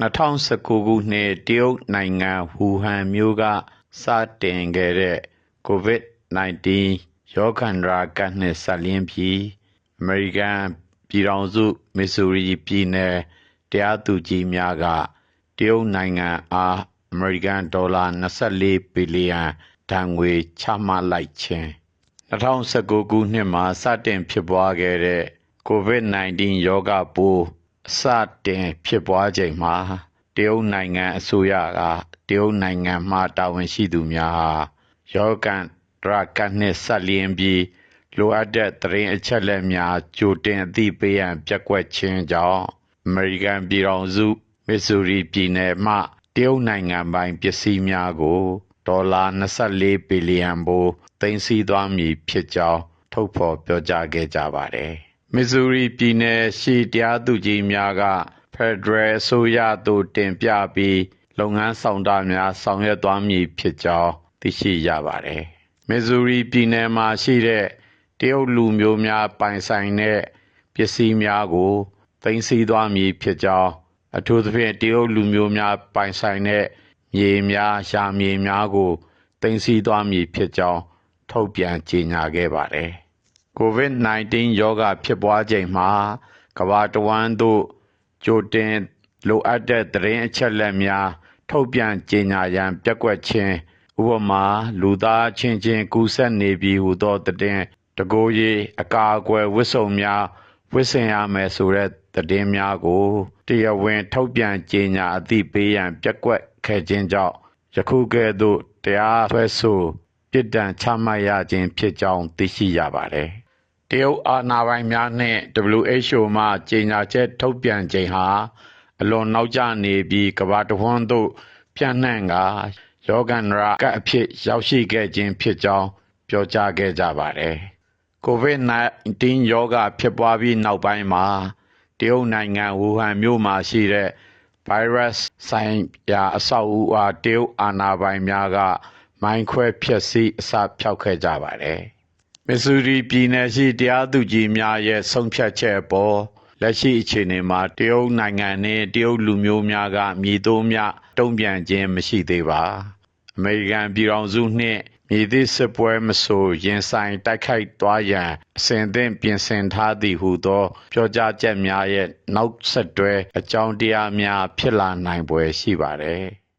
2019ခုနှစ်တရုတ်နိုင်ငံဝူဟန်မြို့ကစတင်ခဲ့တဲ့ COVID-19 ရောဂါန္တရာကပ်နှင့်စပ်လျဉ်းပြီးအမေရိကန်ပြည်ထောင်စုမစ်ဆိုရီပြည်နယ်တရားသူကြီးများကတရုတ်နိုင်ငံအားအမေရိကန်ဒေါ်လာ24ဘီလီယံဒဏ်ငွေချမှတ်လိုက်ခြင်း2019ခုနှစ်မှာစတင်ဖြစ်ပွားခဲ့တဲ့ COVID-19 ရောဂါပိုး အစတင်ဖြစ်ပွားချိန်မှာတရုတ်နိုင်ငံအစိုးရကတရုတ်နိုင်ငံမှတာဝန်ရှိသူများဟာရောဂါဒရကနှင့်ဆက်လျင်းပြီးလိုအပ်တဲ့သတင်းအချက်အလက်များကြိုတင်အသိပေးရန်ပြက်ကွက်ခြင်းကြောင့်အမေရိကန်ပြည်ထောင်စုမစ်ဆိုရီပြည်နယ်မှတရုတ်နိုင်ငံပိုင်ပစ္စည်းများကိုဒေါ်လာ24ဘီလီယံဘိုးသိမ်းဆည်းသွားမည်ဖြစ်ကြောင်းထုတ်ဖော်ပြောကြားခဲ့ကြပါတယ်။ မစ်ဆိုရီပြည်နယ်ရှိတရားသူကြီးများကဖက်ဒရယ်အစိုးရသို့တင်ပြပြီးလုပ်ငန်းဆောင်တာများဆောင်ရွက်သွားမည်ဖြစ်ကြောင်းသိရှိရပါတယ်။မစ်ဆိုရီပြည်နယ်မှာရှိတဲ့တရုတ်လူမျိုးများပိုင်ဆိုင်တဲ့ပစ္စည်းများကိုသိမ်းဆည်းသွားမည်ဖြစ်ကြောင်းအထူးသဖြင့်တရုတ်လူမျိုးများပိုင်ဆိုင်တဲ့မြေများရှာမြေများကိုသိမ်းဆည်းသွားမည်ဖြစ်ကြောင်းထုတ်ပြန်ကြေညာခဲ့ပါတယ်။ COVID-19 ရောဂါဖြစ်ပွားချိန်မှာကမ္ဘာတဝန်းသို့ကြိုတင်လိုအပ်တဲ့သတင်းအချက်အလက်များ ထုတ်ပြန်ကြေညာရန်ပြက်ကွက်ခြင်းဥပမာ လူသားချင်းချင်းကူးစက်နေပြီဟူသောသတင်းတကိုယ်ရေးအကာအကွယ်ဝစ်စုံများဝစ်ဆင်ရမယ်ဆိုတဲ့သတင်းများကိုတရားဝင်ထုတ်ပြန်ကြေညာအသိပေးရန်ပြက်ကွက်ခဲ့ခြင်းကြောင့်ယခုကဲ့သို့တရားစွဲဆို ပြစ်ဒဏ်ချမှတ်ရခြင်းဖြစ်ကြောင်းသိရှိရပါတယ်။တရုတ်အာဏာပိုင်များနှင့် WHO မှကြေညာချက်ထုတ်ပြန်ချိန်ဟာအလွန်နောက်ကျနေပြီးကမ္ဘာတစ်ဝန်းသို့ပြန့်နှံ့ကာယောဂန္ဒရာကပ်အဖြစ်ရောက်ရှိခဲ့ခြင်းဖြစ်ကြောင်းပြောကြားခဲ့ကြပါတယ်။ COVID-19 ရောဂါဖြစ်ပွားပြီးနောက်ပိုင်းမှာတရုတ်နိုင်ငံဝူဟန်မြို့မှာရှိတဲ့ဗိုင်းရပ်စ်ဆိုင်ရာအဆောက်အဦအားတရုတ်အာဏာပိုင်များက မိုင်းခွဲဖျက်ဆီးအစဖျောက်ခဲ့ကြပါတယ်။မစ်ဆူရီပြည်နယ်ရှိတရားသူကြီးများရဲ့ဆုံးဖြတ်ချက်အပေါ်လက်ရှိအခြေအနေမှာတရုတ်နိုင်ငံနဲ့တရုတ်လူမျိုးများကမြည်သို့မြတုံ့ပြန်ခြင်းမရှိသေးပါ။အမေရိကန်ပြည်ထောင်စုနှင့်မည်သည့်စစ်ပွဲမဆိုရင်ဆိုင်တိုက်ခိုက်သွားရန်အစဉ်အသင့်ပြင်ဆင်ထားသည်ဟုသောပြောကြားချက်များရဲ့နောက်ဆက်တွဲအကြောင်းတရားများဖြစ်လာနိုင်ပွဲရှိပါတယ်။